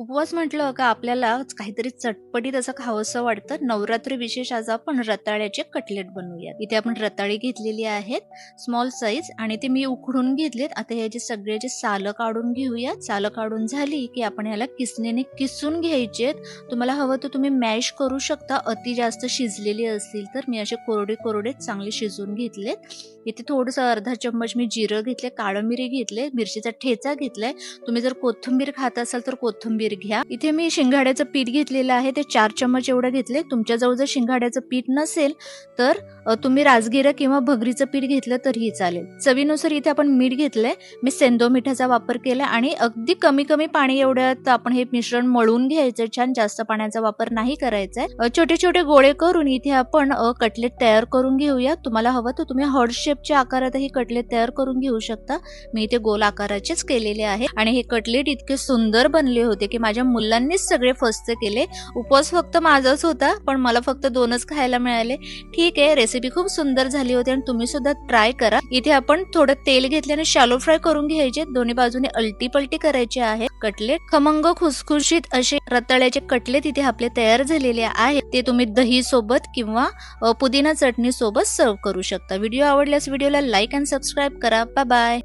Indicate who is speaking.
Speaker 1: उपवास म्हटलं का आपल्याला काहीतरी चटपटीत असं खावंसं वाटतं. नवरात्री विशेष आज आपण रताळ्याचे कटलेट बनवूया इथे आपण रताळी घेतलेली आहेत स्मॉल साईज आणि ते मी उकडून घेतलेत. आता ह्याचे सगळ्याचे सालं काढून घेऊया सालं काढून झाली की आपण ह्याला किसणीने किसून घ्यायचेत तुम्हाला हवं तर तुम्ही मॅश करू शकता. अति जास्त शिजलेली असतील तर मी असे कोरडे कोरडे चांगले शिजवून घेतलेत. इथे थोडंसं अर्धा चम्मच मी जिरं घेतले काळं मिरी घेतले मिरचीचा ठेचा घेतलाय. तुम्ही जर कोथिंबीर खात असाल तर कोथिंबीर घ्या. इथे मी शिंगाड्याचं पीठ घेतलेलं आहे. ते चार चम्मच एवढं घेतले. तुमच्याजवळ जर शिंगाड्याचं पीठ नसेल तर तुम्ही राजगिरा किंवा भगरीचं पीठ घेतलं तरीही चालेल. चवीनुसार इथे आपण मीठ घेतलंय. मी सेंदो मिठाचा वापर केला आणि अगदी कमी कमी पाणी एवढ्यात आपण हे मिश्रण मळून घ्यायचं छान जास्त पाण्याचा वापर नाही करायचा आहे. छोटे छोटे गोळे करून इथे आपण कटलेट तयार करून घेऊया. तुम्हाला हवं तर तुम्ही हॉट शेपच्या आकारातही कटलेट तयार करून घेऊ शकता. मी इथे गोल आकाराचेच केलेले आहे. आणि हे कटलेट इतके सुंदर बनले होते की माझ्या मुलांनीच सगळे फस्त केले. उपवास फक्त माझाच होता पण मला फक्त दोनच खायला मिळाले. ठीक आहे रेसिपी खूप सुंदर झाली होती आणि तुम्ही सुद्धा ट्राय करा. इथे आपण थोडं तेल घेतले आणि शालो फ्राय करून घ्यायचे. दोन्ही बाजूने अलटी पलटी करायची आहे. कटलेट खमंग खुसखुशीत असे रताळ्याचे कटलेट इथे आपले तयार झालेले आहेत. ते तुम्ही दही सोबत किंवा पुदिना चटणी सोबत सर्व करू शकता. व्हिडिओ आवडल्यास व्हिडिओला लाईक अँड सबस्क्राईब करा. Bye bye